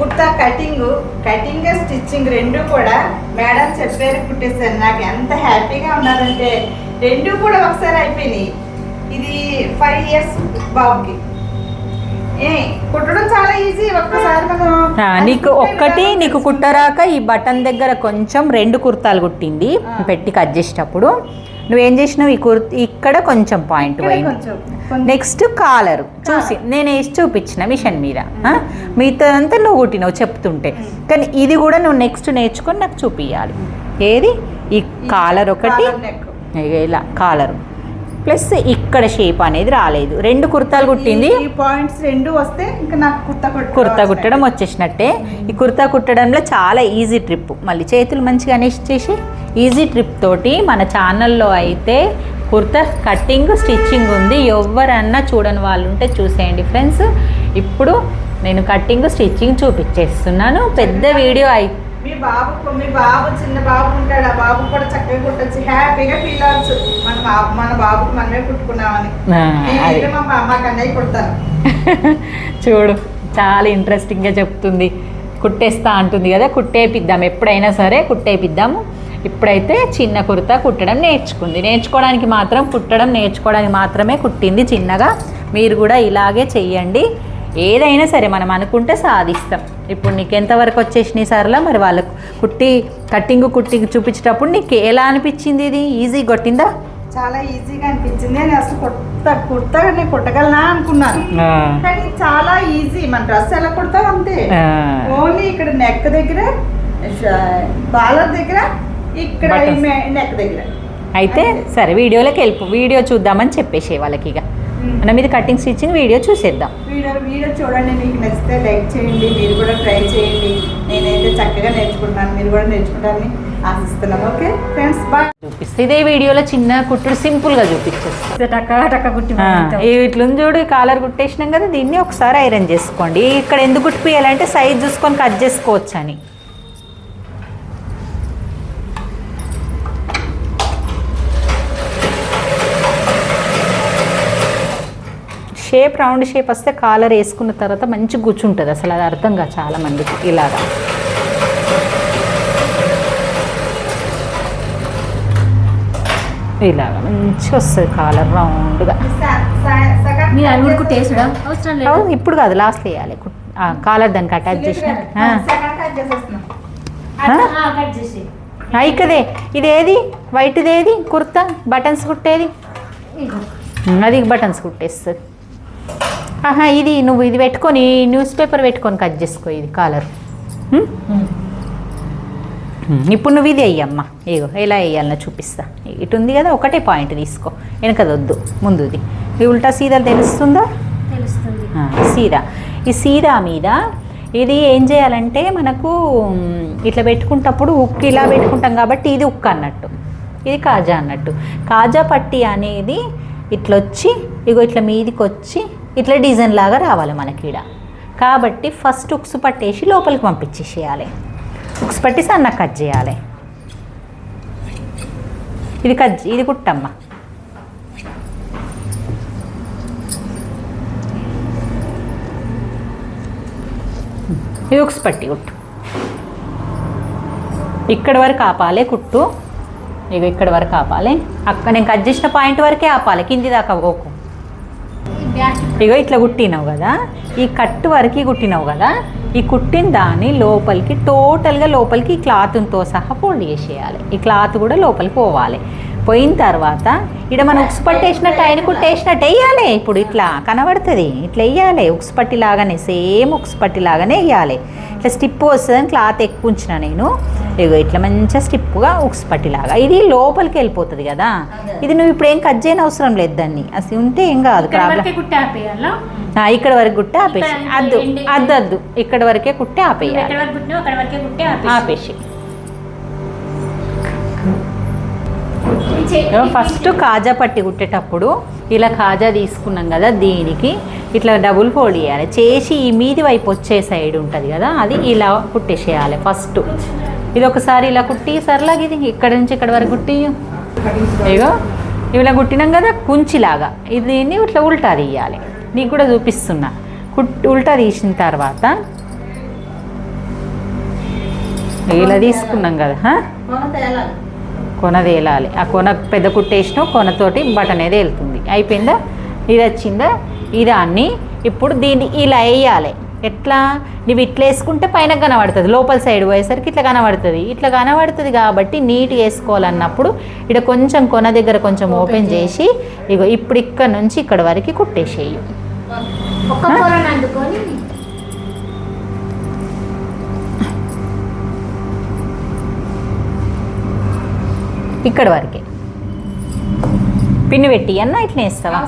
Kurta cutting cutting stitching రెండు కూడా madam చెప్పారు కుట్టేసాను నాకు ఎంత హ్యాపీగా ఉన్నదంటే రెండు కూడా ఒకసారి అయిపోయినాయి. ఇది ఫైవ్ ఇయర్స్ బాబుకి. ఏ కుట్టడం చాలా ఈజీ ఒక్కసారి నీకు ఒక్కటి నీకు కుట్టరాక ఈ బటన్ దగ్గర కొంచెం రెండు కుర్తాలు కుట్టింది. పెట్టి కట్ చేసేటప్పుడు నువ్వేం చేసినావు? ఈ కుర్ ఇక్కడ కొంచెం పాయింట్ పోయింది. నెక్స్ట్ కాలరు చూసి నేను వేసి చూపించిన మిషన్ మీద. ఆ? మిగతాదంతా నువ్వు కుట్టినావు చెప్తుంటే. కానీ ఇది కూడా నువ్వు నెక్స్ట్ నేర్చుకొని నాకు చూపించాలి ఏది? ఈ కాలర్ ఒకటి. ఇలా కాలరు ప్లస్ ఇక్కడ షేప్ అనేది రాలేదు. రెండు కుర్తాలు కుట్టింది. పాయింట్స్ రెండు వస్తే ఇంకా నాకు కుర్తా కుర్తా కుట్టడం వచ్చేసినట్టే. ఈ కుర్తా కుట్టడంలో చాలా ఈజీ ట్రిప్. మళ్ళీ చేతులు మంచిగా చేసి ఈజీ ట్రిప్ తోటి మన ఛానల్లో అయితే కుర్తా కట్టింగ్ స్టిచ్చింగ్ ఉంది. ఎవరన్నా చూడని వాళ్ళు ఉంటే చూసేయండి ఫ్రెండ్స్. ఇప్పుడు నేను కట్టింగ్ స్టిచ్చింగ్ చూపించేస్తున్నాను. పెద్ద వీడియో అయితే మీ బాబు మీ బాబు చిన్న బాబు ఉంటాడు ఆ బాబు కూడా చక్కగా కుట్టచ్చు. హ్యాపీగా ఫీల్ అవ్వచ్చు. మన బాబు మన బాబుకి మనమే కుట్టుకున్నామని. మా అమ్మ కన్నయ్య కుడతాను చూడు చాలా ఇంట్రెస్టింగ్గా చెప్తుంది. కుట్టేస్తా అంటుంది కదా కుట్టేపిద్దాం. ఎప్పుడైనా సరే కుట్టేపిద్దాము. ఇప్పుడైతే చిన్న కుర్తా కుట్టడం నేర్చుకుంది. నేర్చుకోవడానికి మాత్రం కుట్టడం నేర్చుకోవడానికి మాత్రమే కుట్టింది చిన్నగా. మీరు కూడా ఇలాగే చెయ్యండి. ఏదైనా సరే మనం అనుకుంటే సాధిస్తాం. ఇప్పుడు నీకు ఎంతవరకు వచ్చేసినాయి సరలా? మరి వాళ్ళకు కుట్టి కట్టింగ్ కుట్టి చూపించేటప్పుడు నీకు ఎలా అనిపించింది ఇది? ఈజీ కొట్టిందా? చాలా ఈజీగా అనిపించింది. నేను అసలు కుట్ట కుర్తా నేను కుట్టగలనా అనుకున్నాను. కానీ చాలా ఈజీ మన డ్రెస్ ఎలా కుడతాం అంతే. ఓన్లీ ఇక్కడ నెక్ దగ్గర బాలర్ దగ్గర ఇక్కడ. నెక్ దగ్గర. అయితే సరే వీడియోలోకి వెళ్ళిపో. వీడియో చూద్దామని చెప్పేసే వాళ్ళకి ఇక. మనం ఇది కటింగ్ స్టిచ్చింగ్ వీడియో చూసేద్దాం. వీడియో వీడియో చూడండి మీకు నచ్చితే లైక్ చేయండి మీరు కూడా ట్రై చేయండి. నేనైతే చక్కగా నేర్చుకుంటాను మీరు కూడా నేర్చుకుంటారని ఆశిస్తున్నాను ఓకే? Friends bye. చూపిస్తే ఇదే వీడియోలో చిన్న కుట్టుడు సింపుల్గా చూపించేస్తాం టక్క టక్క కుట్టి ఆ, ఈ ఇట్లుంది చూడు కాలర్ కుట్టేసినాం కదా దీన్ని ఒకసారి ఐరన్ చేసుకోండి. ఇక్కడ ఎందుకు కుట్టిపియాలంటే సైజ్ చూసుకొని కట్ చేసుకోవచ్చు అని షేప్ రౌండ్ షేప్ వస్తే కాలర్ వేసుకున్న తర్వాత మంచి కూర్చుంటుంది అసలు అది అర్థం కాదు చాలా మందికి ఇలాగా. ఇలాగా మంచిగా వస్తుంది కాలర్ రౌండ్గా. ఇప్పుడు కాదు లాస్ట్ వేయాలి. కాలర్ దానికి అటాచ్ చేసిన. ఇక్కదే. ఇదేది? వైట్ది ఏది? కుర్తా? బటన్స్ కుట్టేది? అది బటన్స్ కుట్టేస్తుంది. ఆహా ఇది నువ్వు ఇది పెట్టుకొని న్యూస్ పేపర్ పెట్టుకొని కట్ చేసుకో ఇది కాలర్ ఇప్పుడు నువ్వు ఇది వేయమ్మా ఇగో ఎలా వేయాలన్నా చూపిస్తా. ఇటు ఉంది కదా ఒకటే పాయింట్ తీసుకో. వెనకది వద్దు ముందుది. ఈ ఉల్టా సీదా తెలుస్తుందా? తెలుస్తుంది. ఆ, సీదా. ఈ సీదా మీద ఇది ఏం చేయాలంటే మనకు ఇట్లా పెట్టుకుంటప్పుడు ఉక్కు ఇలా పెట్టుకుంటాం కాబట్టి ఇది ఉక్కు అన్నట్టు. ఇది కాజా అన్నట్టు. కాజా పట్టి అనేది ఇట్లా వచ్చి ఇగో ఇట్లా మీదికి వచ్చి ఇట్లా డిజైన్ లాగా రావాలి మనకి ఈడ. కాబట్టి ఫస్ట్ ఉక్స్ పట్టేసి లోపలికి పంపించేసేయాలి. ఉక్స్ పట్టి సన్న కట్ చేయాలి. ఇది కట్ ఇది కుట్టమ్మా. ఇది ఉక్స్ పట్టి కుట్టు. ఇక్కడ వరకు ఆపాలి కుట్టు. ఇక ఇక్కడ వరకు ఆపాలి. అక్కడ నేను కట్ చేసిన పాయింట్ వరకే ఆపాలి. కింది దాకా పోకు. ఇగో ఇట్లా కుట్టినావు కదా ఈ కట్టు వరకు కుట్టినావు కదా ఈ కుట్టిన దాన్ని లోపలికి టోటల్గా లోపలికి ఈ క్లాత్తో సహా ఫోల్డ్ చేసేయాలి. ఈ క్లాత్ కూడా లోపలికి పోవాలి. పోయిన తర్వాత ఇక్కడ మనం ఉక్స్ పట్టేసినట్టు ఆయన కుట్టేసినట్టు వేయాలి ఇప్పుడు ఇట్లా కనబడుతుంది. ఇట్లా వేయాలి. ఉక్స్ పట్టి లాగానే సేమ్ ఉక్స్ పట్టి లాగానే వేయాలి. ఇట్లా స్టిప్ వస్తుందని క్లాత్ ఎక్కువ ఉంచిన నేను. ఇగో ఇట్లా మంచిగా స్టిప్గా ఉక్స్ పట్టి లాగా ఇది లోపలికి వెళ్ళిపోతుంది కదా. ఇది నువ్వు ఇప్పుడు ఏం కట్ చేయని అవసరం లేదు దాన్ని. అసలు ఉంటే ఏం కాదు ఇక్కడ ప్రాబ్లం. ఇక్కడ వరకు కుట్టి ఆపేసి. అద్దు అద్దు అద్దు. ఇక్కడ వరకే కుట్టి ఆపేయాలి. ఆపేసి. ఫస్ట్ కాజా పట్టి కుట్టేటప్పుడు ఇలా కాజా తీసుకున్నాం కదా దీనికి ఇట్లా డబుల్ ఫోల్డ్ చేయాలి. చేసి ఈ మీది వైపు వచ్చే సైడ్ ఉంటుంది కదా అది ఇలా కుట్టేసేయాలి ఫస్ట్ ఇది ఒకసారి ఇలా కుట్టి సర్లాగా ఇది ఇక్కడ నుంచి ఇక్కడ వరకు కుట్టి. ఇగో ఇలా కుట్టినాం కదా కుంచిలాగా. ఇది దీన్ని ఇట్లా ఉల్టా తీయాలి. నీకు కూడా చూపిస్తున్నా. కుట్ ఉల్టా తీసిన తర్వాత ఇలా తీసుకున్నాం కదా కొన తేలాలి. ఆ కొన పెద్ద కుట్టేసిన కొనతోటి బటన్ అనేది వెళ్తుంది అయిపోయిందా? ఇది వచ్చిందా? ఈ దాన్ని ఇప్పుడు దీన్ని ఇలా వేయాలి. ఎట్లా? నువ్వు ఇట్లా వేసుకుంటే పైన కనబడుతుంది. లోపల సైడ్ పోయేసరికి ఇట్లా కనబడుతుంది. ఇట్లా కనబడుతుంది కాబట్టి నీట్గా వేసుకోవాలన్నప్పుడు ఇక్కడ కొంచెం కొన దగ్గర కొంచెం ఓపెన్ చేసి ఇగో ఇప్పుడు ఇక్కడ నుంచి ఇక్కడ వరకు కుట్టేసేయి. ఇక్కడ వరకే. పిన్ను పెట్టి అన్న ఇట్లా వేస్తావా?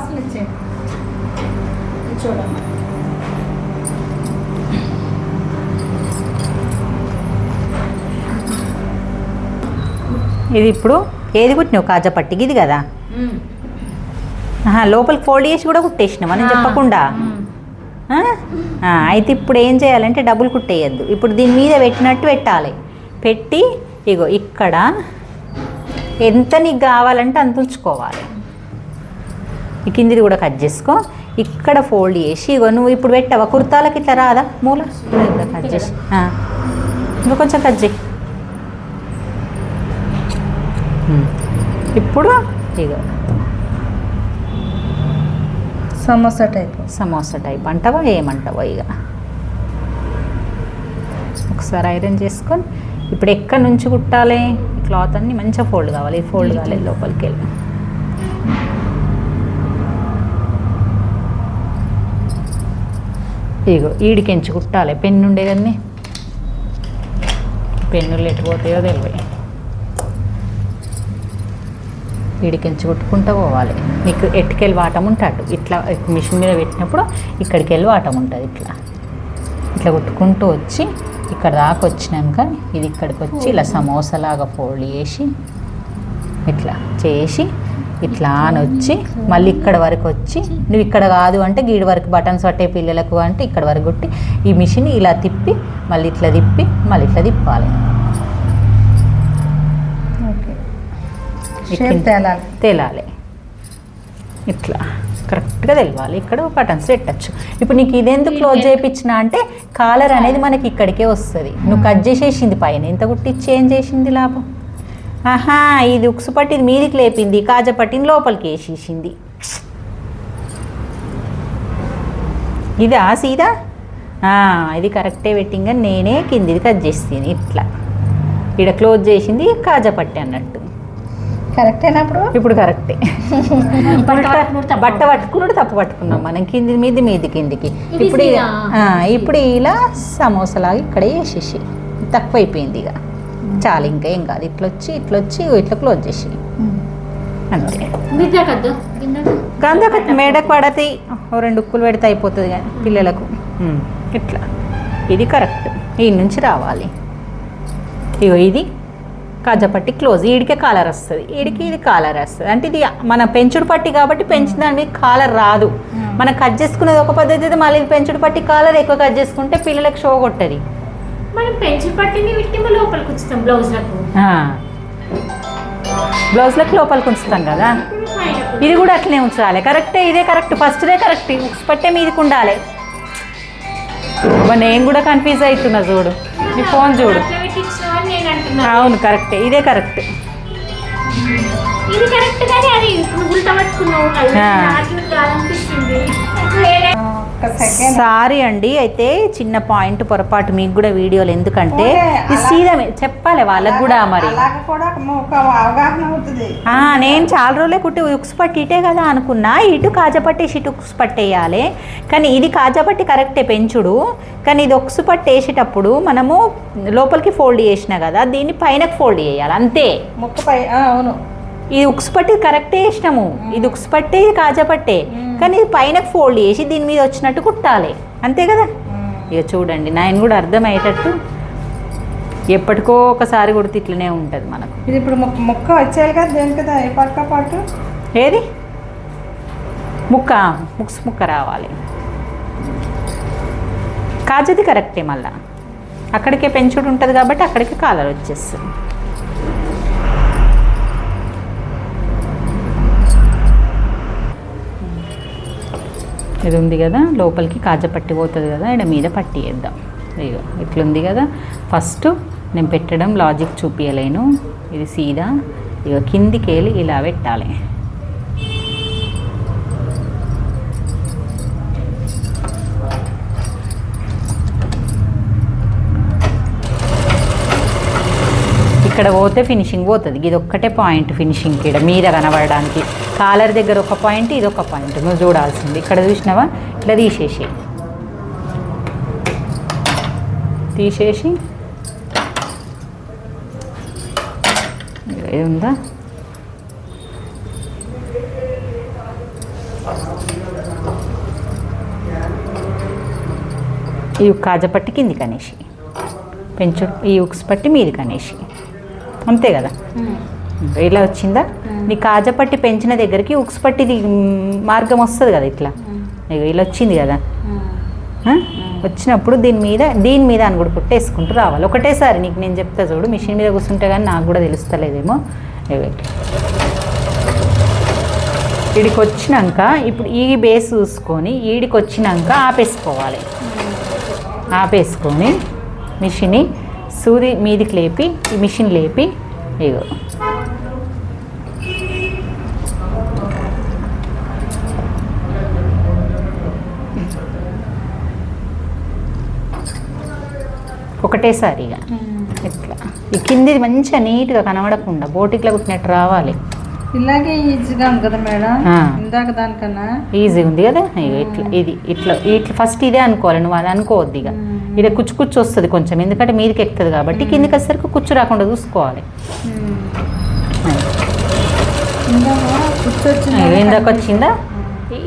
ఇది ఇప్పుడు ఏది కుట్టినావు? కాజా పట్టికి ఇది కదా? లోపలికి ఫోల్డ్ చేసి కూడా కుట్టేసినావు? మనం చెప్పకుండా? అయితే ఇప్పుడు ఏం చేయాలంటే డబుల్ కుట్టేయద్దు. ఇప్పుడు దీని మీద పెట్టినట్టు పెట్టాలి. పెట్టి ఇగో ఇక్కడ ఎంత నీకు కావాలంటే అంత ఉంచుకోవాలి. ఈ కిందిది కూడా కట్ చేసుకో. ఇక్కడ ఫోల్డ్ చేసి ఇగో నువ్వు ఇప్పుడు పెట్టావా? కుర్తాలకి ఇట్లా రాదా? మూల? కట్ చేసి. ఇంకా కొంచెం కట్ చేయి. ఇప్పుడు ఇగో. సమోసా టైప్. సమోసా టైప్ అంటావా? ఏమంటావా ఇక ఒకసారి ఐరన్ చేసుకొని. ఇప్పుడు ఎక్కడి నుంచి కుట్టాలి? క్లాత్ అన్ని మంచిగా ఫోల్డ్ కావాలి. ఈ ఫోల్డ్ కావాలి లోపలికి వెళ్ళి. ఇగో ఈడికెంచి కుట్టాలి. పెన్ను ఉండే కదండి పెన్నులు ఎటు పోతాయో తెలియదు వీడికించి కుట్టుకుంటూ పోవాలి. నీకు ఎట్టుకెళ్ళి వాటం ఉంటాడు ఇట్లా మిషన్ మీద పెట్టినప్పుడు ఇక్కడికి వెళ్ళి వాటం ఉంటుంది ఇట్లా. ఇట్లా కుట్టుకుంటూ వచ్చి ఇక్కడ దాకా వచ్చినాక ఇది ఇక్కడికి వచ్చి ఇలా సమోసాలాగా ఫోల్డ్ చేసి ఇట్లా చేసి ఇట్లా అని వచ్చి మళ్ళీ ఇక్కడ వరకు వచ్చి నువ్వు ఇక్కడ కాదు అంటే గీడి వరకు బటన్స్ పట్టే పిల్లలకు అంటే ఇక్కడ వరకు కొట్టి ఈ మిషన్ ఇలా తిప్పి మళ్ళీ ఇట్లా తిప్పి మళ్ళీ ఇట్లా తిప్పాలి. తేలాలి. ఇట్లా. కరెక్ట్గా తెలవాలి. ఇక్కడ బటన్స్ పెట్టచ్చు. ఇప్పుడు నీకు ఇదెందుకు క్లోజ్ చేయించిన అంటే కాలర్ అనేది మనకి ఇక్కడికే వస్తుంది. నువ్వు కట్ చేసేసింది పైన. ఎంత కుట్టించి ఏం చేసింది లాభం? ఆహా ఇది ఉక్సు పట్టిది మీదికి లేపింది కాజా పట్టిని లోపలికి వేసేసింది. ఇదా సీదా? ఇది కరెక్టే పెట్టింగ్ నేనే కిందిది కట్ చేస్తాను ఇట్లా. ఇక్కడ క్లోజ్ చేసింది కాజా పట్టి అన్నట్టు. కరెక్ట్ అయినప్పుడు ఇప్పుడు కరెక్టే. బట్ట పట్టుకున్నాడు తప్పు. బట్ట పట్టుకున్నాడు తప్పు పట్టుకున్నాం మనం. కింది మీది మీది కిందికి. ఇప్పుడు ఇప్పుడు ఇలా సమోసాలాగా ఇక్కడే వేసేసి తక్కువ అయిపోయింది ఇక. చాలు ఇంకా ఏం కాదు. ఇట్లా వచ్చి ఇట్లా వచ్చి ఇగో ఇట్లా క్లోజ్ చేసి అంతే గంధక మేడకు పడతాయి ఓ రెండు ఉక్కులు పెడితే అయిపోతుంది కానీ పిల్లలకు. ఇట్లా. ఇది కరెక్ట్. ఈ నుంచి రావాలి. ఇగో ఇది. కాజపట్టి క్లోజ్. ఈడికే కాలర్ వస్తుంది. ఈడికి ఇది కాలర్ వస్తుంది. అంటే ఇది మన పెంచుడు పట్టి కాబట్టి పెంచిన దాని మీద కాలర్ రాదు. మనం కట్ చేసుకునేది ఒక పద్ధతి అయితే మళ్ళీ పెంచుడు పట్టి కాలర్ ఎక్కువ కట్ చేసుకుంటే పిల్లలకు షో కొట్టది. మనం పెన్సిల్ పట్టిని విట్టి లోపలికి వచ్చుతాం బ్లౌజ్లకు. బ్లౌజ్లకు లోపలికి ఉంచుతాం కదా. ఇది కూడా అట్లనే ఉంచాలి. కరెక్టే ఇదే కరెక్ట్ ఫస్ట్దే కరెక్ట్ ఉక్స్ పట్టే మీదకి ఉండాలి. నేను కూడా కన్ఫ్యూజ్ అవుతున్నా చూడు. నీ ఫోన్ చూడు. అవును కరెక్టే. ఇదే కరెక్ట్. ఇది కరెక్ట్ కానీ అది ఉల్టా పట్టుకున్నావు అది సారీ అండి అయితే చిన్న పాయింట్ పొరపాటు మీకు కూడా వీడియోలు ఎందుకంటే మీ- చెప్పాలి వాళ్ళకు కూడా మరి. నేను చాలా రోజులే కుట్టి ఉక్స్ పట్టి ఇటే కదా అనుకున్నా ఇటు కాజపట్టేసి ఇటు ఉక్స్ పట్టేయాలి కానీ ఇది కాజపట్టి కరెక్టే పెంచుడు. కానీ ఇది ఉక్స్ పట్టి వేసేటప్పుడు మనము లోపలికి ఫోల్డ్ చేసినా కదా దీన్ని పైనకి ఫోల్డ్ చేయాలి అంతే. ముక్కపై ఆ, అవును. ఇది ఉక్స్ పట్టి కరెక్టే వేసినాము ఇది ఉక్స్ పట్టే ఇది కాజపట్టే కానీ ఇది పైనకి ఫోల్డ్ చేసి దీని మీద వచ్చినట్టు కుట్టాలి. అంతే కదా? ఇక చూడండి నాయన కూడా అర్థమయ్యేటట్టు ఎప్పటికో ఒకసారి కుడితే ఇట్లనే ఉంటుంది మనకు. ఇది ఇప్పుడు ముక్క వచ్చేయాలి కదా దేని కదా? ఏ పక్క పాటు ఏది? ముక్క ముక్స్ ముక్క రావాలి. కాజది కరెక్టే మళ్ళా. అక్కడికే పెంచుడు ఉంటుంది కాబట్టి అక్కడికి కాలర్ వచ్చేస్తుంది. ఇది ఉంది కదా లోపలికి కాజ పట్టి పోతుంది కదా ఇక్కడ మీద పట్టి వేద్దాం ఇగో ఇట్లుంది కదా. ఫస్ట్ నేను పెట్టడం లాజిక్ చూపించలేను ఇది సీదా. ఇక కిందికి వెళ్ళి ఇలా పెట్టాలి. ఇక్కడ పోతే ఫినిషింగ్ పోతుంది. ఇది ఒక్కటే పాయింట్ ఫినిషింగ్ ఇక్కడ మీద కనబడడానికి. కాలర్ దగ్గర ఒక పాయింట్ ఇది ఒక పాయింట్ నువ్వు చూడాల్సింది. ఇక్కడ చూసినావా? ఇట్లా తీసేసి తీసేసి ఇది ఉందా? ఈ కాజపట్టి కింది కనేసి. పెంచు ఈ ఉక్స్ పట్టి మీది కనేసి. అంతే కదా? ఇలా వచ్చిందా? నీ కాజపట్టి పెంచిన దగ్గరికి ఉక్స్ పట్టిది మ్, మార్గం వస్తుంది కదా ఇట్లా? ఇగో ఇలా వచ్చింది కదా? వచ్చినప్పుడు దీని మీద దీని మీద అని కూడా పుట్టేసుకుంటూ రావాలి. ఒకటేసారి నీకు నేను చెప్తా చూడు మిషన్ మీద కూర్చుంటే కానీ నాకు కూడా తెలుస్తలేదేమో. ఈడికి వచ్చినాక ఇప్పుడు ఈ బేస్ చూసుకొని ఈడికి వచ్చినాక ఆపేసుకోవాలి. ఆపేసుకొని మిషన్ని సూది మీదికి లేపి ఈ మిషన్ లేపి ఇగో. ఒకటేసారి ఇక ఇట్లా. ఈ కిందిది మంచిగా నీట్గా కనబడకుండా బోటిక్లో కుట్టినట్టు రావాలి. ఇలాగే ఈజీగా ఉంది కదా మేడం. ఇందాక దానికన్నా? ఈజీ ఉంది కదా? ఇట్లా ఇది ఇట్లా ఇట్లా ఫస్ట్ ఇదే అనుకోవాలి నువ్వు అది అనుకోవద్దు ఇక ఇక్కడ కుచ్చు కుచ్చు వస్తుంది కొంచెం. ఎందుకంటే మీదకి ఎక్కుతుంది కాబట్టి కిందికి వచ్చేసరికి కుచ్చు రాకుండా చూసుకోవాలి. ఇందాక వచ్చిందా?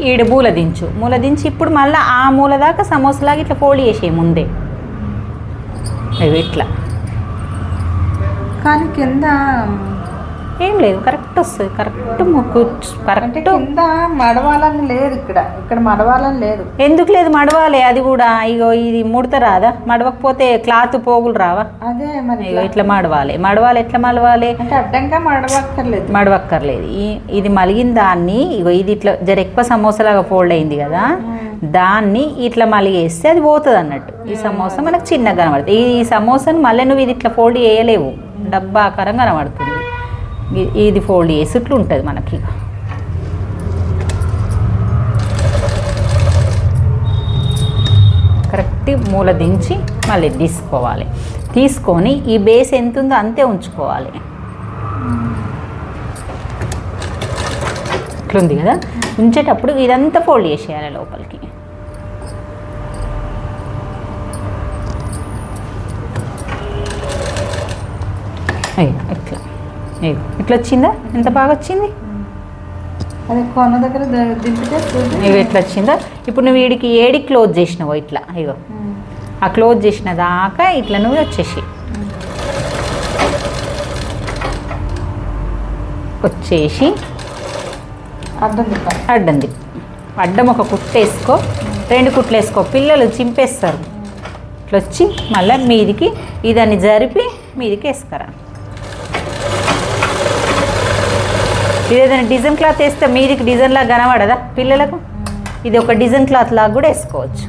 ఈడ మూల దించు. మూల దించి ఇప్పుడు మళ్ళీ ఆ మూల దాకా సమోసాలాగా ఇట్లా ఫోల్డ్ చేసే ముందే. ఇట్లా. కానీ కింద ఏం లేదు కరెక్ట్ వస్తుంది కరెక్ట్ కరెక్ట్ కింద మడవాలని లేదు ఇక్కడ ఇక్కడ మడవాలని లేదు. ఎందుకు లేదు మడవాలి అది కూడా? ఇగో ఇది ముడత రాదా? మడవకపోతే క్లాత్ పోగులు రావా? అదే మరి ఇగో ఇట్లా మడవాలి. మడవాలి ఎట్లా మడవాలి? అంటే అడ్డంగా మడవక్కర్లేదు. మడవక్కర్లేదు. ఇది మలిగిన దాన్ని ఇగో ఇది ఇట్లా జర ఎక్కువ సమోసాలాగా ఫోల్డ్ అయింది కదా దాన్ని ఇట్లా మలిగేస్తే అది పోతుంది అన్నట్టు. ఈ సమోసా మనకు చిన్నగా కనబడుతుంది. ఈ సమోసాను మళ్ళీ నువ్వు ఇది ఇట్లా ఫోల్డ్ చేయలేవు. డబ్బా ఆకారం కనబడుతుంది. ఇది ఫోల్డ్ చేసి ఇట్లా ఉంటుంది మనకి కరెక్ట్ మూల దించి మళ్ళీ తీసుకోవాలి. తీసుకొని ఈ బేస్ ఎంత ఉందో అంతే ఉంచుకోవాలి. ఇట్లుంది కదా? ఉంచేటప్పుడు ఇదంతా ఫోల్డ్ చేసేయాలి లోపలికి. ఇట్లా వచ్చిందా ఎంత బాగా వచ్చింది. ఇగో ఇట్లా వచ్చిందా ఇప్పుడు నువ్వు వీడికి ఏడి క్లోజ్ చేసినావు ఇట్లా ఇగో. ఉమ్. ఆ క్లోజ్ చేసిన దాకా ఇట్లా నువ్వు వచ్చేసి. వచ్చేసి అడ్డం అడ్డం అడ్డం ఒక కుట్టేసుకో రెండు కుట్లు వేసుకో. పిల్లలు చింపేస్తారు. ఇట్లా వచ్చి మళ్ళీ మీదికి ఇదాన్ని జరిపి మీదికి వేసుకురా. ఇదేదైనా ఏదైనా డిజైన్ క్లాత్ వేస్తే మీదికి డిజైన్ లాగా కనబడదా పిల్లలకు? ఇది ఒక డిజైన్ క్లాత్ లాగా కూడా వేసుకోవచ్చు.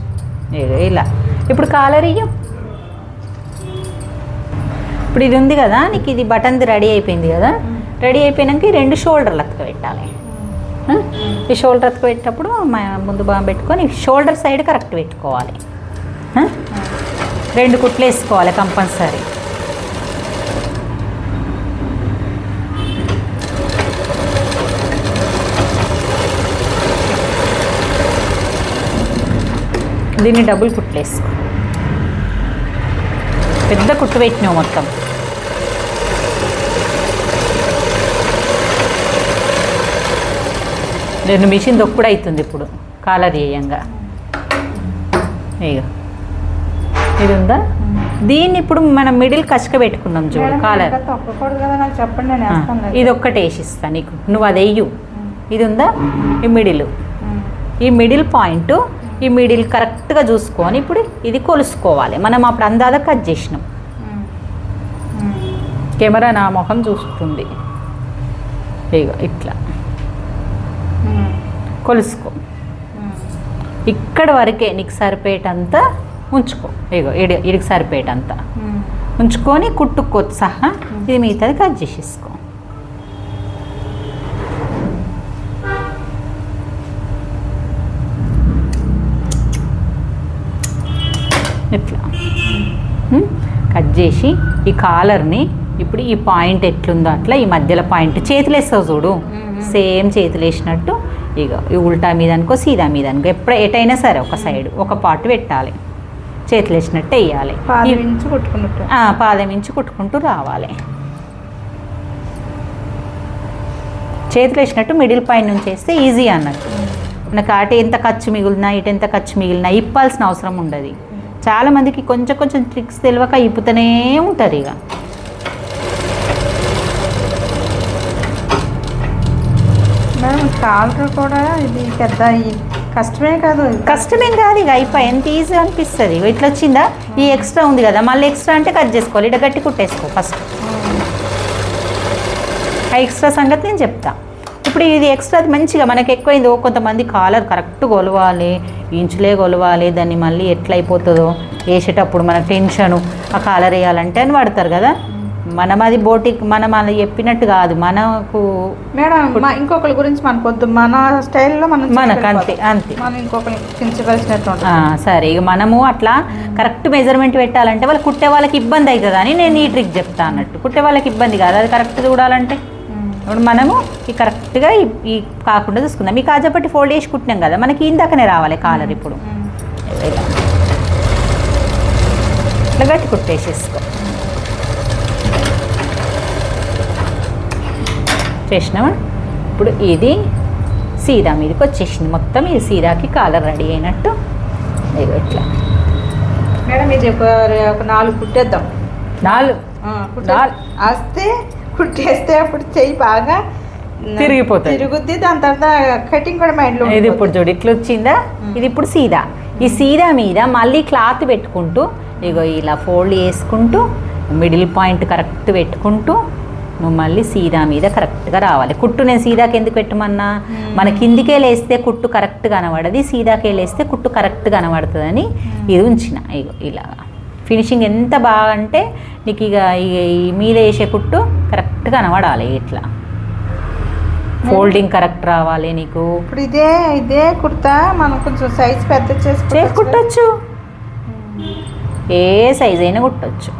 ఇలా. ఇప్పుడు కాలర్ ఇయ్యం. ఇప్పుడు ఇది ఉంది కదా నీకు ఇది బటన్ది రెడీ అయిపోయింది కదా రెడీ అయిపోయినాక ఈ రెండు షోల్డర్లు అతక పెట్టాలి. ఈ షోల్డర్ అతక పెట్టేటప్పుడు మా ముందు బాగా పెట్టుకొని షోల్డర్ సైడ్ కరెక్ట్ పెట్టుకోవాలి. రెండు కుట్లు వేసుకోవాలి కంపల్సరీ. దీన్ని డబుల్ కుట్లు వేసుకో పెద్ద కుట్టు పెట్టినావు మొత్తం. రెండు మిషన్ దొప్పుడు అవుతుంది ఇప్పుడు కాలర్ వేయంగా. ఇక ఇది ఉందా దీన్ని ఇప్పుడు మనం మిడిల్ కచ్చక పెట్టుకున్నాం చూడు కాలర్. ఇది ఒక్కటి వేసిస్తా నీకు నువ్వు అది వెయ్యు ఇది ఉందా ఈ మిడిల్. ఈ మిడిల్ పాయింట్ ఈ మిడిల్ కరెక్ట్గా చూసుకొని ఇప్పుడు ఇది కొలుసుకోవాలి మనం అప్పుడు అందాద కట్ చేసినాం. కెమెరా నా ముఖం చూస్తుంది ఇగో ఇట్లా. కొలుసుకో. ఇక్కడ వరకే నీకు సరిపోయేటంత ఉంచుకో ఇగో ఇడి ఇడికి సరిపోయేటంత. ఉంచుకొని కుట్టుకో సహా ఇది మిగతాది కట్ చేసేసుకో చేసి ఈ కాలర్ని ఇప్పుడు ఈ పాయింట్ ఎట్లుందో అట్లా ఈ మధ్యలో పాయింట్ చేతులు వేస్తావు చూడు సేమ్ చేతులు వేసినట్టు ఇక ఈ ఉల్టా మీద అనుకో సీదా మీద అనుకో ఎప్పుడు ఎటైనా సరే ఒక సైడ్ ఒక పార్ట్ పెట్టాలి. చేతులు వేసినట్టు వేయాలి. పాదం ఈ- ఇంచు కొట్టుకున్నట్టు. ఆ, పాదం ఇంచి కుట్టుకుంటూ రావాలి. చేతులు వేసినట్టు మిడిల్ పైన నుంచి వేస్తే ఈజీ అన్నట్టు. మనకు అటు ఎంత ఖర్చు మిగిలినా ఇటు ఎంత ఖర్చు మిగిలినా ఇప్పాల్సిన అవసరం ఉండదు. చాలా మందికి కొంచెం కొంచెం ట్రిక్స్ తెలియక ఇప్పుతూనే ఉంటారు ఇక. మేడం కాలర్ కూడా ఇది పెద్ద కష్టమే కాదు. కష్టమేం కాదు ఇక అయిపోయి ఎంత ఈజీ అనిపిస్తుంది. ఇట్లా వచ్చిందా? ఈ ఎక్స్ట్రా ఉంది కదా మళ్ళీ ఎక్స్ట్రా అంటే కట్ చేసుకోవాలి. ఇట గట్టి కుట్టేసుకో ఫస్ట్ ఆ ఎక్స్ట్రా సంగతి నేను చెప్తా. ఇప్పుడు ఇది ఎక్స్ట్రా మంచిగా మనకి ఎక్కువైంది. ఓ కొంతమంది కాలర్ కరెక్ట్ కొలవాలి ఇంచులే కొలవాలి దాన్ని మళ్ళీ ఎట్లా అయిపోతుందో వేసేటప్పుడు మనకు టెన్షను ఆ కాలర్ వేయాలంటే అని పడతారు కదా. మనం అది బోటికి మనం అది చెప్పినట్టు కాదు మనకు మేడం ఇంకొకరి గురించి మనకొద్దు మన స్టైల్లో మనం మనకు అంతే. అంతే. మనం ఇంకొకరిని కించవలసినట్టు సరే ఇక మనము అట్లా కరెక్ట్ మెజర్మెంట్ పెట్టాలంటే వాళ్ళు కుట్టే వాళ్ళకి ఇబ్బంది అవుతుంది అని నేను ఈ ట్రిక్ చెప్తా అన్నట్టు. కుట్టే వాళ్ళకి ఇబ్బంది కాదు అది కరెక్ట్ చూడాలంటే. ఇప్పుడు మనము ఈ కరెక్ట్గా ఈ కాకుండా చూసుకుందాం. ఈ కాజాపట్టి ఫోల్డ్ చేసి కుట్టినాం కదా మనకి ఇందాకనే రావాలి కాలర్ ఇప్పుడు. ఇట్లా గట్టి కుట్టేసేసుకో చేసినామా ఇప్పుడు ఇది సీదా మీదకి వచ్చేసింది. మొత్తం ఇది సీదాకి కాలర్ రెడీ అయినట్టు. ఇట్లా. మేడం ఇది ఒక ఒక నాలుగు కుట్టేద్దాం. నాలుగు. వస్తే కుట్టేస్తే అప్పుడు చెయ్యి బాగా తిరిగిపోతుంది. తిరుగుద్ది. దాని తర్వాత కటింగ్ కూడా మైండ్లో ఇది ఇప్పుడు చూడు ఇట్లా వచ్చిందా? ఇది ఇప్పుడు సీదా. ఈ సీదా మీద మళ్ళీ క్లాత్ పెట్టుకుంటూ ఇగో ఇలా ఫోల్డ్ చేసుకుంటూ మిడిల్ పాయింట్ కరెక్ట్ పెట్టుకుంటూ నువ్వు మళ్ళీ సీదా మీద కరెక్ట్గా రావాలి. కుట్టు నేను సీదాకి ఎందుకు పెట్టమన్నా? మన కిందికే లేస్తే కుట్టు కరెక్ట్ కనబడది సీదాకే లేస్తే కుట్టు కరెక్ట్ కనబడుతుందని ఇది ఉంచిన. ఇగో ఇలాగా ఫినిషింగ్ ఎంత బాగా అంటే నీకు ఇక మీద వేసే కుట్టు కరెక్ట్ కనబడాలి ఇట్లా. ఫోల్డింగ్ కరెక్ట్ రావాలి నీకు. ఇప్పుడు ఇదే ఇదే కుర్తా మనం కొంచెం సైజ్ పెద్ద చేసి కుట్టొచ్చు ఏ సైజ్ అయినా కుట్టచ్చు.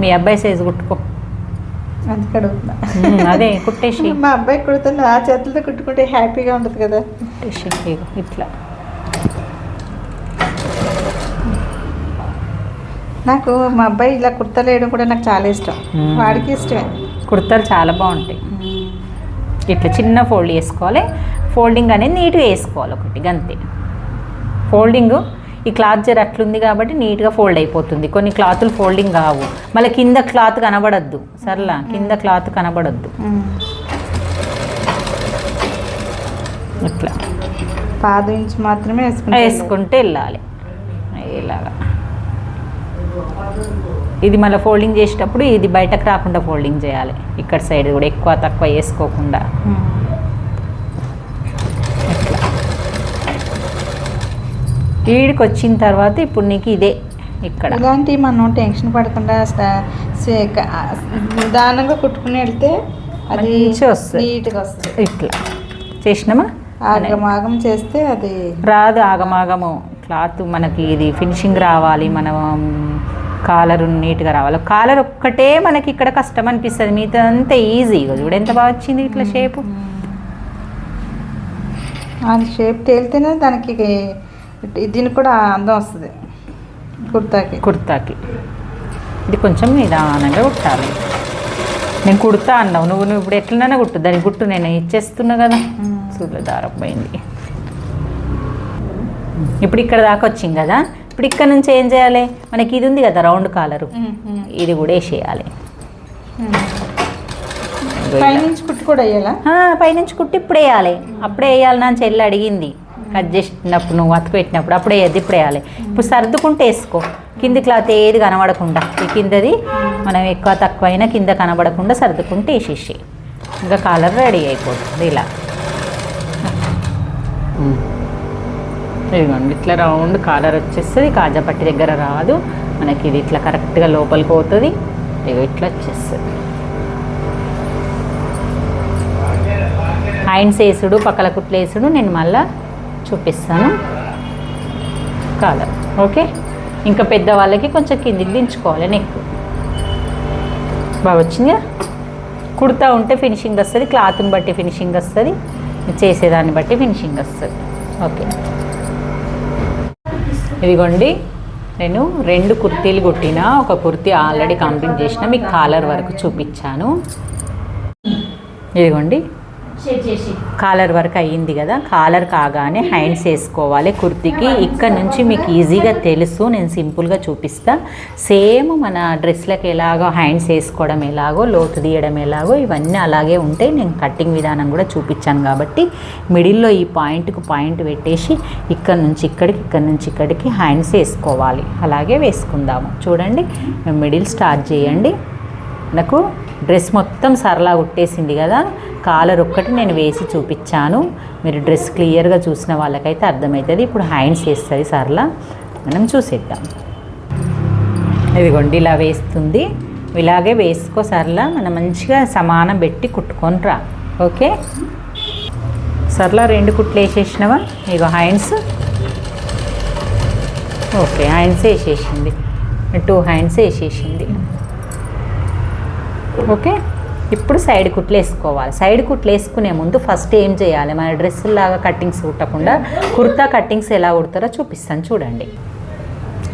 మీ అబ్బాయి సైజు కుట్టుకో. అదే కుట్టేసి. మా అబ్బాయి కుడుతుంది ఆ చేతులతో కుట్టుకుంటే హ్యాపీగా ఉంటుంది కదా. కుట్టేసి ఇట్లా. నాకు మా అబ్బాయి ఇలా కుర్తాలు వేయడం కూడా నాకు చాలా ఇష్టం. వాడికి ఇష్టమే. కుర్తాలు చాలా బాగుంటాయి. ఇట్లా చిన్న ఫోల్డ్ చేసుకోవాలి. ఫోల్డింగ్ అనేది నీట్గా వేసుకోవాలి ఒకటి అంతే ఫోల్డింగ్ ఈ క్లాత్ జర అట్లుంది కాబట్టి నీట్గా ఫోల్డ్ అయిపోతుంది. కొన్ని క్లాతులు ఫోల్డింగ్ కావు. మళ్ళీ కింద క్లాత్ కనబడద్దు. సర్లా కింద క్లాత్ కనబడద్దు. ఇట్లా. పాదం ఇంచు మాత్రమే వేసుకుంటే వెళ్ళాలి. ఇలాగా. ఇది మళ్ళీ ఫోల్డింగ్ చేసేటప్పుడు ఇది బయటకు రాకుండా ఫోల్డింగ్ చేయాలి. ఇక్కడ సైడ్ కూడా ఎక్కువ తక్కువ వేసుకోకుండా. ఈడికి వచ్చిన తర్వాత ఇప్పుడు నీకు ఇదే ఇక్కడ. ఇలాంటివి మనం టెన్షన్ పడకుండా నిదానంగా కుట్టుకుని వెళ్తే అది. నీట్గా వస్తుంది. ఇట్లా. చేసినామా? ఆగమాగం చేస్తే అది రాదు ఆగమాగము. క్లాత్ మనకి ఇది ఫినిషింగ్ రావాలి. మనం కాలర్ నీట్గా రావాలి. కాలర్ ఒక్కటే మనకి ఇక్కడ కష్టం అనిపిస్తుంది. మిగతా అంతా ఈజీ. చూడు ఎంత బాగా వచ్చింది ఇట్లా షేపు. అది షేప్ తేలితేనే దానికి దీనికి కూడా అందం వస్తుంది. కుర్తాకి. కుర్తాకి. ఇది కొంచెం నిదానంగా కుట్టాలి. నేను కుడతా అన్నావు. నువ్వు నువ్వు ఇప్పుడు ఎట్లనైనా కుట్టు. దాని గుట్టు నేను ఇచ్చేస్తున్నా కదా. దారం పోయింది. ఇప్పుడు ఇక్కడ దాకా వచ్చింది కదా? ఇప్పుడు ఇక్కడ నుంచి ఏం చేయాలి? మనకి ఇది ఉంది కదా రౌండ్ కాలరు ఇది కూడా వేసేయాలి. పైనుంచి కుట్టు కూడా వేయాలా? పైనుంచి కుట్టి ఇప్పుడు వేయాలి. అప్పుడే వేయాలి నా చెల్లి అడిగింది. కట్ చేసినప్పుడు నువ్వు అతుకు పెట్టినప్పుడు అప్పుడే వేయద్దు ఇప్పుడు వేయాలి. ఇప్పుడు సర్దుకుంటే వేసుకో. కింది క్లాత్ ఏది కనబడకుండా. ఈ కిందది మనం ఎక్కువ తక్కువ అయినా కింద కనబడకుండా సర్దుకుంటే వేసేసి ఇంకా కాలర్ రెడీ అయిపోతుంది ఇలా. ఇదిగోండి ఇట్లా రౌండ్ కాలర్ వచ్చేస్తుంది కాజా పట్టి దగ్గర రాదు. మనకి ఇది ఇట్లా కరెక్ట్గా లోపలికి పోతుంది. ఇగో ఇట్లా వచ్చేస్తుంది. హ్యాండ్స్ వేసుడు పక్కల కుట్లు వేసుడు నేను మళ్ళా చూపిస్తాను. Collar okay? ఇంకా పెద్దవాళ్ళకి కొంచెం కిందికి దించుకోవాలి నెక్ బాగా వచ్చిందా? కుడతా ఉంటే ఫినిషింగ్ వస్తుంది క్లాత్ని బట్టి ఫినిషింగ్ వస్తుంది చేసేదాన్ని బట్టి ఫినిషింగ్ వస్తుంది. ఓకే. ఇదిగోండి నేను రెండు కుర్తీలు కుట్టిన ఒక కుర్తీ ఆల్రెడీ కంప్లీట్ చేసిన మీకు కాలర్ వరకు చూపించాను. ఇదిగోండి. కాలర్ వరకు అయ్యింది కదా. కాలర్ కాగానే హ్యాండ్స్ వేసుకోవాలి. కుర్తికి ఇక్కడ నుంచి మీకు ఈజీగా తెలుసు. నేను సింపుల్గా చూపిస్తా. సేమ్ మన డ్రెస్లకు ఎలాగో హ్యాండ్స్ వేసుకోవడం ఎలాగో లోతు తీయడం ఎలాగో ఇవన్నీ అలాగే ఉంటాయి. నేను కట్టింగ్ విధానం కూడా చూపించాను కాబట్టి మిడిల్లో ఈ పాయింట్కు పాయింట్ పెట్టేసి ఇక్కడ నుంచి ఇక్కడికి ఇక్కడ నుంచి ఇక్కడికి హ్యాండ్స్ వేసుకోవాలి. అలాగే వేసుకుందాము. చూడండి మిడిల్ స్టార్ట్ చేయండి. నాకు డ్రెస్ మొత్తం సరళ కుట్టేసింది కదా. కాలర్ ఒక్కటి నేను వేసి చూపించాను. మీరు డ్రెస్ క్లియర్గా చూసిన వాళ్ళకైతే అర్థమవుతుంది ఇప్పుడు హ్యాండ్స్ వేస్తుంది సరళ. మనం చూసేద్దాం. ఇదిగోండి ఇలా వేస్తుంది. ఇలాగే వేసుకో సరళ. మనం మంచిగా సమానం పెట్టి కుట్టుకొని రా. ఓకే? సరళ రెండు కుట్లు వేసేసినవా? ఇగో హ్యాండ్స్. ఓకే హ్యాండ్స్ వేసేసింది. టూ హ్యాండ్స్ వేసేసింది. ఓకే? ఇప్పుడు సైడ్ కుట్లు వేసుకోవాలి. సైడ్ కుట్లు వేసుకునే ముందు ఫస్ట్ ఏం చేయాలి? మన డ్రెస్సులాగా కట్టింగ్స్ కుట్టకుండా కుర్తా కట్టింగ్స్ ఎలా కుడతారో చూపిస్తాను. చూడండి.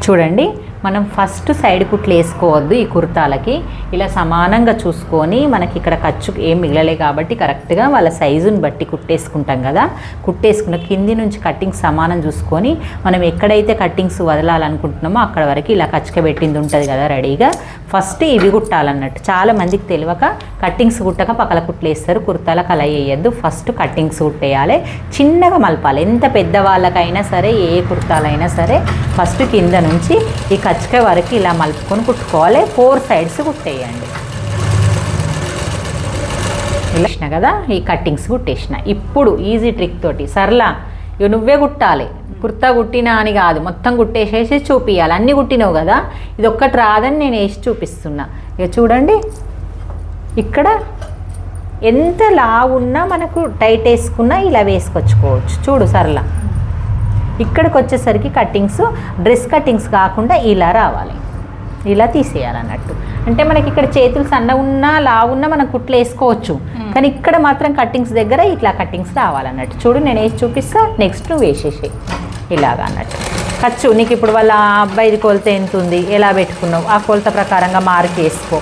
చూడండి. మనం ఫస్ట్ సైడ్ కుట్లు వేసుకోవద్దు ఈ కుర్తాలకి. ఇలా సమానంగా చూసుకొని మనకి ఇక్కడ ఖర్చు ఏం మిగలలే కాబట్టి కరెక్ట్గా వాళ్ళ సైజుని బట్టి కుట్టేసుకుంటాం కదా. కుట్టేసుకున్న కింది నుంచి కట్టింగ్ సమానం చూసుకొని మనం ఎక్కడైతే కట్టింగ్స్ వదలాలనుకుంటున్నామో అక్కడ వరకు ఇలా ఖచ్చిక పెట్టింది ఉంటుంది కదా రెడీగా. ఫస్ట్ ఇవి కుట్టాలన్నట్టు. చాలా మందికి తెలియక కట్టింగ్స్ కుట్టక పక్కల కుట్లేస్తారు. కుర్తాలకు అలా వేయద్దు. ఫస్ట్ కట్టింగ్స్ కుట్టేయాలి. చిన్నగా మలపాలి. ఎంత పెద్ద వాళ్ళకైనా సరే ఏ కుర్తాలైనా సరే ఫస్ట్ కింద నుంచి ఈ కచ్చక వరకు ఇలా మలుపుకొని కుట్టుకోవాలి. ఫోర్ సైడ్స్ కుట్టేయండి. ఇలా కదా ఈ కట్టింగ్స్ కుట్టేసిన. ఇప్పుడు ఈజీ ట్రిక్ తోటి సర్లా ఇవి నువ్వే కుట్టాలి. కుర్తా కుట్టినా అని కాదు మొత్తం కుట్టేసేసి చూపియాలి. అన్నీ కుట్టినావు కదా? ఇది ఒక్కటి రాదని నేను వేసి చూపిస్తున్నా. ఇక చూడండి ఇక్కడ ఎంత లావున్నా మనకు టైట్ వేసుకున్నా ఇలా వేసుకొచ్చుకోవచ్చు. చూడు సరళ. ఇక్కడికి వచ్చేసరికి కట్టింగ్స్ డ్రెస్ కట్టింగ్స్ కాకుండా ఇలా రావాలి. ఇలా తీసేయాలన్నట్టు. అంటే మనకి ఇక్కడ చేతులు సన్న ఉన్నా లావున్నా మనం కుట్లు వేసుకోవచ్చు. కానీ ఇక్కడ మాత్రం కట్టింగ్స్ దగ్గర ఇట్లా కట్టింగ్స్ రావాలన్నట్టు. చూడు నేను వేసి చూపిస్తా నెక్స్ట్ నువ్వు వేసేసి ఇలాగా అన్నట్టు. ఖర్చు నీకు ఇప్పుడు వాళ్ళ అబ్బాయిది కొలత ఎంత ఉంది? ఎలా పెట్టుకున్నావు? ఆ కొలత ప్రకారంగా మార్క్ వేసుకో.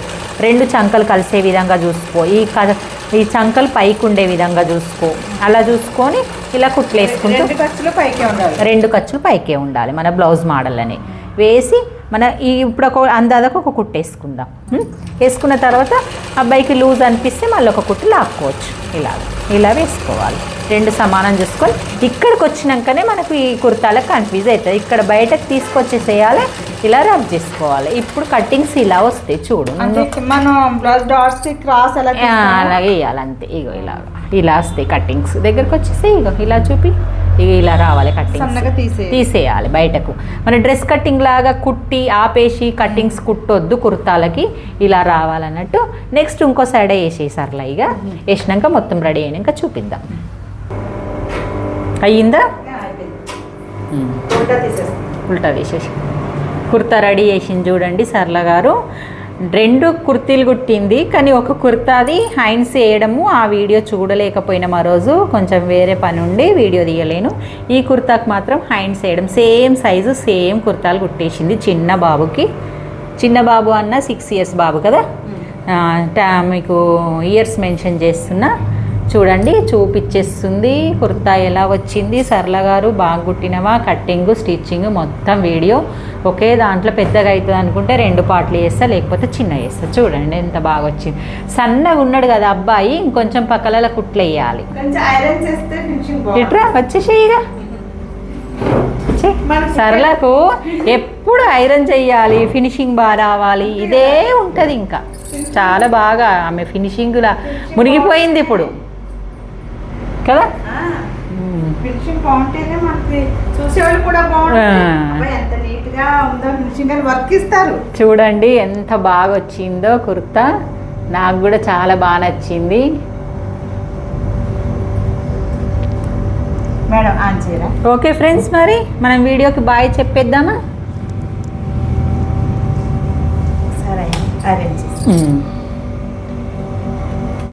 రెండు చంకలు కలిసే విధంగా చూసుకో. ఈ క ఈ చంకలు పైకి ఉండే విధంగా చూసుకో. అలా చూసుకొని ఇలా కుట్లు వేసుకుంటూ రెండు ఖర్చులు పైకే ఉండాలి. రెండు ఖర్చులు పైకే ఉండాలి మన బ్లౌజ్ మోడల్ అని. వేసి మన ఈ ఇప్పుడు ఒక అందాదకు ఒక కుట్టు వేసుకుందాం? వేసుకున్న తర్వాత అబ్బాయికి లూజ్ అనిపిస్తే మళ్ళీ ఒక కుట్టు లాక్కోవచ్చు. ఇలా ఇలా వేసుకోవాలి. రెండు సమానం చూసుకొని ఇక్కడికి వచ్చినాకనే మనకు ఈ కుర్తాలకు కన్ఫ్యూజ్ అవుతుంది. ఇక్కడ బయటకు తీసుకొచ్చేసేయాలి ఇలా రబ్ చేసుకోవాలి. ఇప్పుడు కట్టింగ్స్ ఇలా వస్తాయి చూడు. మనం బ్లౌజ్ డాట్స్ క్రాస్ అలాగే వేయాలి అంతే. ఇగో ఇలా. ఇలా వస్తాయి కట్టింగ్స్ దగ్గరకు వచ్చేసి ఇగో ఇలా చూపి ఇగో ఇలా రావాలి తీసే తీసేయాలి. బయటకు. మన డ్రెస్ కట్టింగ్ లాగా కుట్టి ఆపేసి కట్టింగ్స్ కుట్టొద్దు కుర్తాలకి ఇలా రావాలన్నట్టు నెక్స్ట్ ఇంకో సైడ్ వేసేసారులా ఇక వేసినాక మొత్తం రెడీ అయినాక చూపిద్దాం. అయ్యిందా? ఉల్టా వేసేసి కుర్తా రెడీ చేసింది చూడండి సర్ల గారు. రెండు కుర్తీలు కుట్టింది కానీ ఒక కుర్తాది హ్యాండ్స్ వేయడము ఆ వీడియో చూడలేకపోయినాం ఆ రోజు కొంచెం వేరే పని ఉండి వీడియో తీయలేను. ఈ కుర్తాకు మాత్రం హ్యాండ్స్ వేయడం సేమ్ సైజు సేమ్ కుర్తాలు కుట్టేసింది చిన్న బాబుకి. చిన్న బాబు అన్న సిక్స్ ఇయర్స్ బాబు కదా? మీకు ఇయర్స్ మెన్షన్ చేస్తున్నా. చూడండి చూపించేస్తుంది కుర్తా ఎలా వచ్చింది? సరళ గారు బాగా కుట్టినవా కట్టింగ్ స్టిచ్చింగ్ మొత్తం వీడియో. ఒకే దాంట్లో పెద్దగా అవుతుంది అనుకుంటే రెండు పాటలు చేస్తా లేకపోతే చిన్న చేస్తా. చూడండి ఎంత బాగా వచ్చింది. సన్నగా ఉన్నాడు కదా అబ్బాయి ఇంకొంచెం పక్కల కుట్లు వేయాలి. ఇట్రా సరళకు ఎప్పుడు ఐరన్ చెయ్యాలి ఫినిషింగ్ బాగా రావాలి. ఇదే ఉంటుంది ఇంకా. చాలా బాగా ఆమె ఫినిషింగ్లా మునిగిపోయింది ఇప్పుడు. కదా ఉమ్. మ్మ్. ఫినిషింగ్ బాగుంటేనే మనకి చూసేవాళ్ళు కూడా బాగుంటుంది ఆ. అబ్బాయి ఎంత నీట్గా ఉందో ఫినిషింగ్ అని వర్క్ ఇస్తారు చూడండి ఎంత బాగా వచ్చిందో కుర్తా నాకు కూడా చాలా బాగా నచ్చింది మేడం ఆన్ చేయరా ఓకే ఫ్రెండ్స్ మరి మనం వీడియోకి బాయ్ చెప్పేద్దామా సరే అరేంజ్.